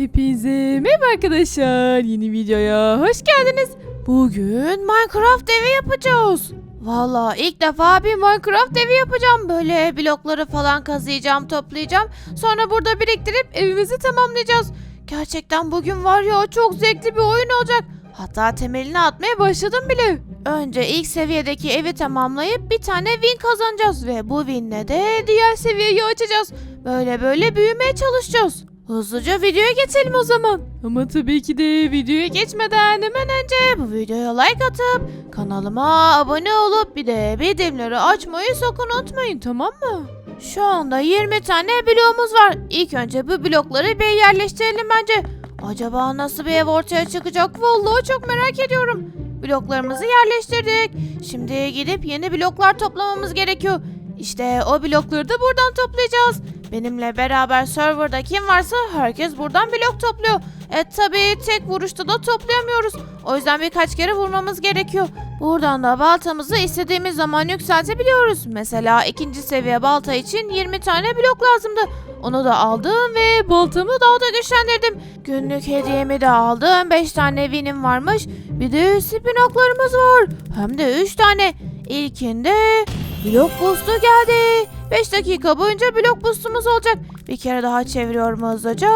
Hepinize merhaba arkadaşlar. Yeni videoya hoş geldiniz. Bugün Minecraft evi yapacağız. Valla ilk defa bir Minecraft evi yapacağım. Böyle blokları falan kazıyacağım, toplayacağım. Sonra burada biriktirip evimizi tamamlayacağız. Gerçekten bugün var ya çok zevkli bir oyun olacak. Hatta temelini atmaya başladım bile. Önce ilk seviyedeki evi tamamlayıp bir tane win kazanacağız ve bu winle de diğer seviyeyi açacağız. Böyle böyle büyümeye çalışacağız. Hızlıca videoya geçelim o zaman. Ama tabii ki de videoya geçmeden hemen önce bu videoya like atıp kanalıma abone olup bir de bildirimleri açmayı sakın unutmayın tamam mı? Şu anda 20 tane bloğumuz var. İlk önce bu blokları bir yerleştirelim bence. Acaba nasıl bir ev ortaya çıkacak? Vallahi çok merak ediyorum. Bloklarımızı yerleştirdik. Şimdi gidip yeni bloklar toplamamız gerekiyor. İşte o blokları da buradan toplayacağız. Benimle beraber serverda kim varsa herkes buradan blok topluyor. E tabi tek vuruşta da toplayamıyoruz. O yüzden birkaç kere vurmamız gerekiyor. Buradan da baltamızı istediğimiz zaman yükseltebiliyoruz. Mesela ikinci seviye balta için 20 tane blok lazımdı. Onu da aldım ve baltamı daha da güçlendirdim. Günlük hediyemi de aldım. 5 tane winim varmış. Bir de spinoklarımız var. Hem de 3 tane. İlkinde blok boost'u geldi. 5 dakika boyunca blok boost'umuz olacak. Bir kere daha çeviriyorum hızlıca.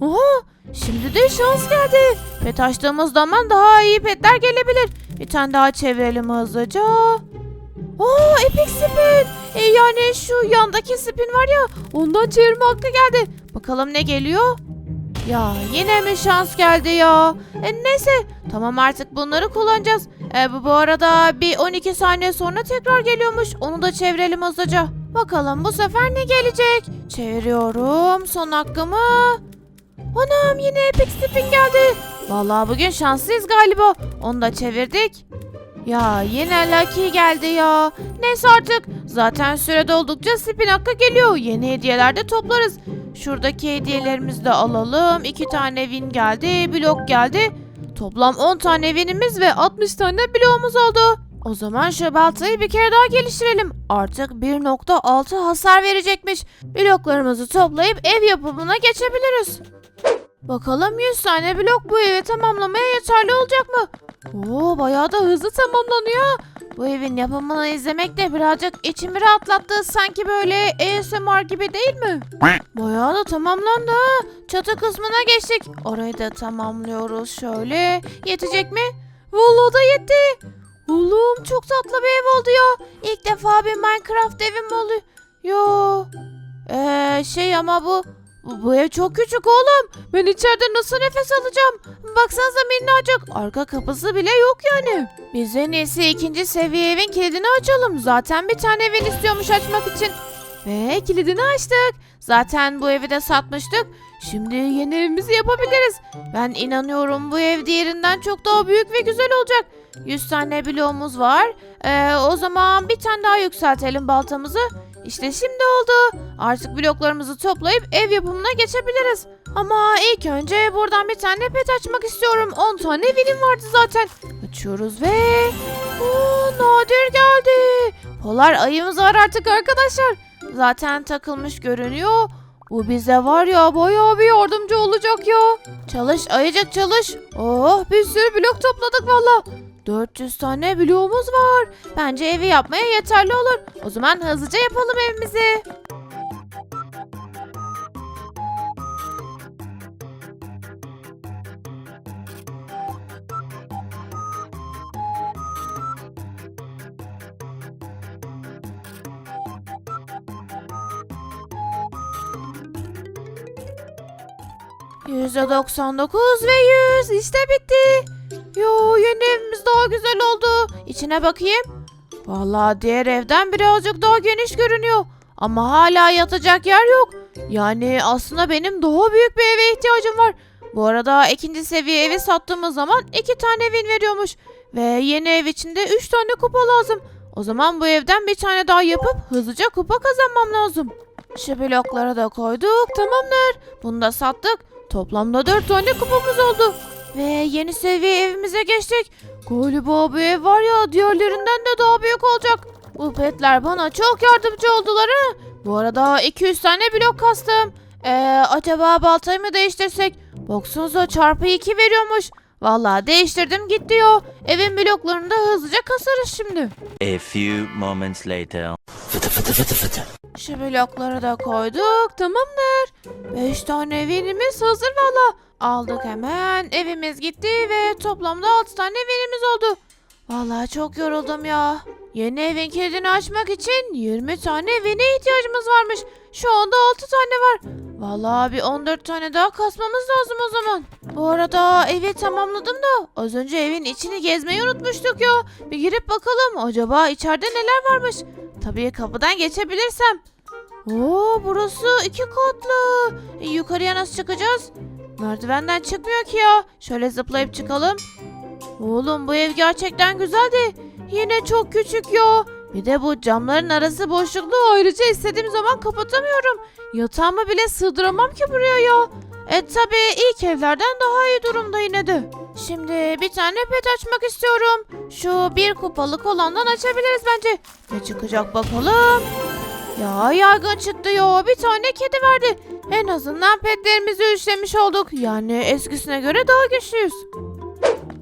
Oha! Şimdi de şans geldi. Pet açtığımız zaman daha iyi petler gelebilir. Bir tane daha çevirelim hızlıca. Oo epic spin. E, yani şu yandaki spin var ya ondan çevirme hakkı geldi. Bakalım ne geliyor? Ya yine mi şans geldi ya? E, neyse tamam artık bunları kullanacağız. E, bu, arada bir 12 saniye sonra tekrar geliyormuş. Onu da çevirelim hızlıca. Bakalım bu sefer ne gelecek? Çeviriyorum son hakkımı. Anam yine epic spin geldi. Vallahi bugün şanslıyız galiba. Onu da çevirdik. Ya yine Lucky geldi ya. Neyse artık. Zaten süre doldukça spin hakkı geliyor. Yeni hediyeler de toplarız. Şuradaki hediyelerimizi de alalım. 2 tane win geldi. Blok geldi. Toplam 10 tane winimiz ve 60 tane bloğumuz oldu. O zaman şu baltayı bir kere daha geliştirelim. Artık 1.6 hasar verecekmiş. Bloklarımızı toplayıp ev yapımına geçebiliriz. Bakalım 100 tane blok bu evi tamamlamaya yeterli olacak mı? Oo bayağı da hızlı tamamlanıyor. Bu evin yapımını izlemek de birazcık içimi rahatlattı. Sanki böyle ASMR gibi değil mi? Bayağı da tamamlandı. Çatı kısmına geçtik. Orayı da tamamlıyoruz şöyle. Yetecek mi? Vallahi da yetti. Oğlum çok tatlı bir ev oldu ya. İlk defa bir Minecraft evim oluyor. Yo. Ee, şey ama bu bu, ev çok küçük oğlum. Ben içeride nasıl nefes alacağım? Baksanıza minnacık. Arka kapısı bile yok yani. Biz en iyisi ikinci seviye evin kilidini açalım. Zaten bir tane evin istiyormuş açmak için. Ve kilidini açtık. Zaten bu evi de satmıştık. Şimdi yeni evimizi yapabiliriz. Ben inanıyorum bu ev diğerinden çok daha büyük ve güzel olacak. 100 tane bloğumuz var. Ee, o zaman bir tane daha yükseltelim baltamızı. İşte şimdi oldu. Artık bloklarımızı toplayıp ev yapımına geçebiliriz. Ama ilk önce buradan bir tane pet açmak istiyorum. 10 tane vinim vardı zaten. Açıyoruz ve... Oo, nadir geldi. Polar ayımız var artık arkadaşlar. Zaten takılmış görünüyor. Bu bize var ya bayağı bir yardımcı olacak ya. Çalış ayıcık çalış. Oh bir sürü blok topladık valla. 400 tane bloğumuz var. Bence evi yapmaya yeterli olur. O zaman hızlıca yapalım evimizi. %99 ve 100 işte bitti. Yo yeni daha güzel oldu. İçine bakayım. Vallahi diğer evden birazcık daha geniş görünüyor. Ama hala yatacak yer yok. Yani aslında benim daha büyük bir eve ihtiyacım var. Bu arada ikinci seviye evi sattığımız zaman iki tane win veriyormuş. Ve yeni ev içinde üç tane kupa lazım. O zaman bu evden bir tane daha yapıp hızlıca kupa kazanmam lazım. Şu blokları da koyduk tamamdır. Bunu da sattık. Toplamda dört tane kupamız oldu. Ve yeni seviye evimize geçtik. Galiba bu ev var ya diğerlerinden de daha büyük olacak. Bu petler bana çok yardımcı oldular ha. Bu arada 200 tane blok kastım. Ee, acaba baltayı mı değiştirsek? Baksanıza çarpı 2 veriyormuş. Vallahi değiştirdim gitti ya. Evin bloklarını da hızlıca kasarız şimdi. A few moments later. Şu blokları da koyduk. Tamamdır. 5 tane evimiz hazır valla. Aldık hemen. Evimiz gitti ve toplamda 6 tane evimiz oldu. Vallahi çok yoruldum ya. Yeni evin kilidini açmak için 20 tane evine ihtiyacımız varmış. Şu anda 6 tane var. Vallahi bir 14 tane daha kasmamız lazım o zaman. Bu arada evi tamamladım da az önce evin içini gezmeyi unutmuştuk ya. Bir girip bakalım acaba içeride neler varmış. Tabii kapıdan geçebilirsem. Oo burası iki katlı. E, yukarıya nasıl çıkacağız? Merdivenden çıkmıyor ki ya. Şöyle zıplayıp çıkalım. Oğlum bu ev gerçekten güzeldi. Yine çok küçük ya. Bir de bu camların arası boşluklu ayrıca istediğim zaman kapatamıyorum. Yatağımı bile sığdıramam ki buraya ya. E tabi ilk evlerden daha iyi durumda yine de. Şimdi bir tane pet açmak istiyorum. Şu bir kupalık olandan açabiliriz bence. Ne çıkacak bakalım. Ya yaygın çıktı ya. Bir tane kedi verdi. En azından petlerimizi üçlemiş olduk. Yani eskisine göre daha güçlüyüz.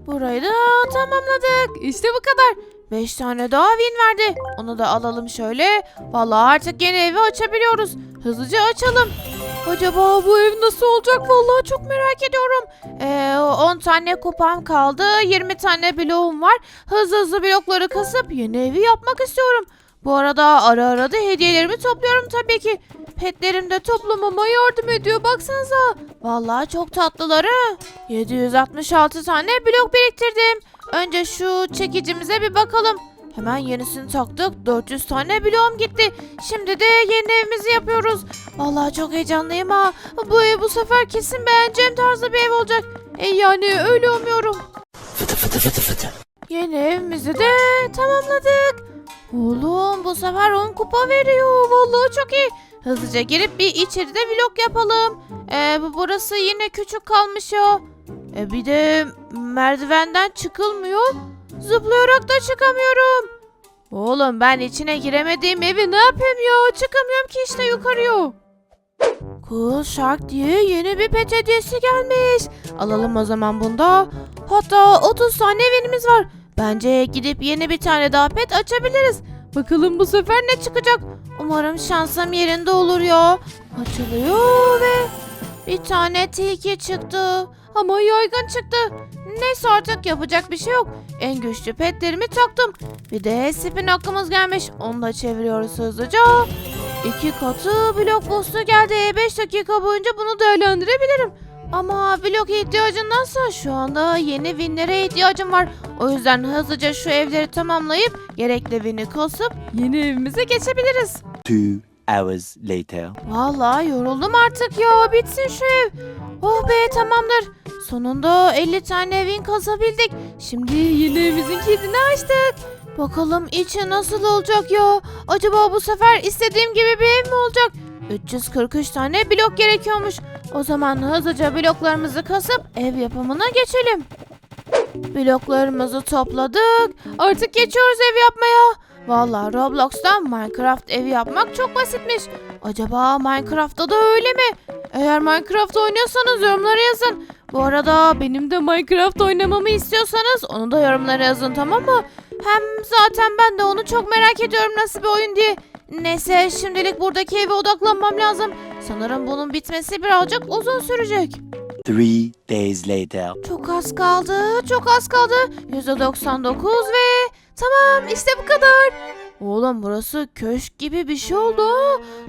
Burayı da tamamladık. İşte bu kadar. 5 tane daha win verdi. Onu da alalım şöyle. Vallahi artık yeni evi açabiliyoruz. Hızlıca açalım. Acaba bu ev nasıl olacak? Vallahi çok merak ediyorum. Ee, 10 tane kupam kaldı. 20 tane bloğum var. Hızlı hızlı blokları kasıp yeni evi yapmak istiyorum. Bu arada ara ara da hediyelerimi topluyorum tabii ki. Petlerim de toplamama yardım ediyor baksanıza. Vallahi çok tatlıları. 766 tane blok biriktirdim. Önce şu çekicimize bir bakalım. Hemen yenisini taktık. 400 tane bloğum gitti. Şimdi de yeni evimizi yapıyoruz. Vallahi çok heyecanlıyım ha. Bu ev bu sefer kesin beğeneceğim tarzda bir ev olacak. E yani öyle umuyorum. Yeni evimizi de tamamladık. Oğlum bu sefer 10 kupa veriyor. Vallahi çok iyi. Hızlıca girip bir içeride vlog yapalım. Ee, bu burası yine küçük kalmış ya. E, bir de merdivenden çıkılmıyor. Zıplayarak da çıkamıyorum. Oğlum ben içine giremediğim evi ne yapayım ya? Çıkamıyorum ki işte yukarıya. Cool Shark diye yeni bir pet hediyesi gelmiş. Alalım o zaman bunda. Hatta 30 tane evimiz var. Bence gidip yeni bir tane daha pet açabiliriz. Bakalım bu sefer ne çıkacak. Umarım şansım yerinde olur ya. Açılıyor ve bir tane tilki çıktı. Ama yaygın çıktı. Neyse artık yapacak bir şey yok. En güçlü petlerimi taktım. Bir de spin hakkımız gelmiş. Onu da çeviriyoruz hızlıca. İki katı blok boost'u geldi. 5 dakika boyunca bunu değerlendirebilirim. Ama blok ihtiyacındansa şu anda yeni winlere ihtiyacım var. O yüzden hızlıca şu evleri tamamlayıp gerekli win'i kasıp yeni evimize geçebiliriz. Two hours later. Vallahi yoruldum artık ya. Bitsin şu ev. Oh be tamamdır. Sonunda 50 tane evin kazabildik. Şimdi yeni evimizin kilidini açtık. Bakalım içi nasıl olacak ya? Acaba bu sefer istediğim gibi bir ev mi olacak? 343 tane blok gerekiyormuş. O zaman hızlıca bloklarımızı kasıp ev yapımına geçelim. Bloklarımızı topladık. Artık geçiyoruz ev yapmaya. Vallahi Roblox'tan Minecraft evi yapmak çok basitmiş. Acaba Minecraft'ta da öyle mi? Eğer Minecraft oynuyorsanız yorumlara yazın. Bu arada benim de Minecraft oynamamı istiyorsanız onu da yorumlara yazın tamam mı? Hem zaten ben de onu çok merak ediyorum nasıl bir oyun diye. Neyse şimdilik buradaki eve odaklanmam lazım. Sanırım bunun bitmesi birazcık uzun sürecek. Three days later. Çok az kaldı, çok az kaldı. %99 ve tamam işte bu kadar. Oğlum burası köşk gibi bir şey oldu.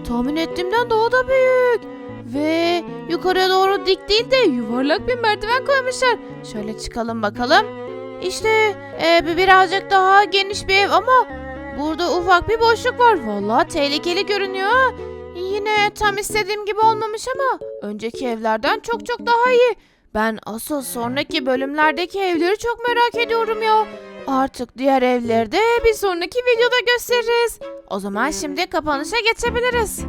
Tahmin ettiğimden daha da büyük. Ve yukarıya doğru dik değil de yuvarlak bir merdiven koymuşlar. Şöyle çıkalım bakalım. İşte e, bir birazcık daha geniş bir ev ama burada ufak bir boşluk var. Vallahi tehlikeli görünüyor. Yine tam istediğim gibi olmamış ama önceki evlerden çok çok daha iyi. Ben asıl sonraki bölümlerdeki evleri çok merak ediyorum ya. Artık diğer evleri de bir sonraki videoda gösteririz. O zaman şimdi kapanışa geçebiliriz.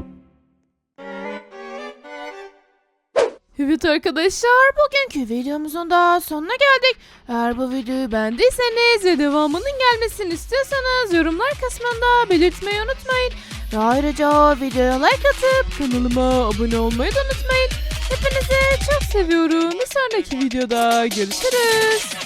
Evet arkadaşlar bugünkü videomuzun da sonuna geldik. Eğer bu videoyu beğendiyseniz ve devamının gelmesini istiyorsanız yorumlar kısmında belirtmeyi unutmayın. Ve ayrıca videoya like atıp kanalıma abone olmayı da unutmayın. Hepinizi çok seviyorum. Bir sonraki videoda görüşürüz.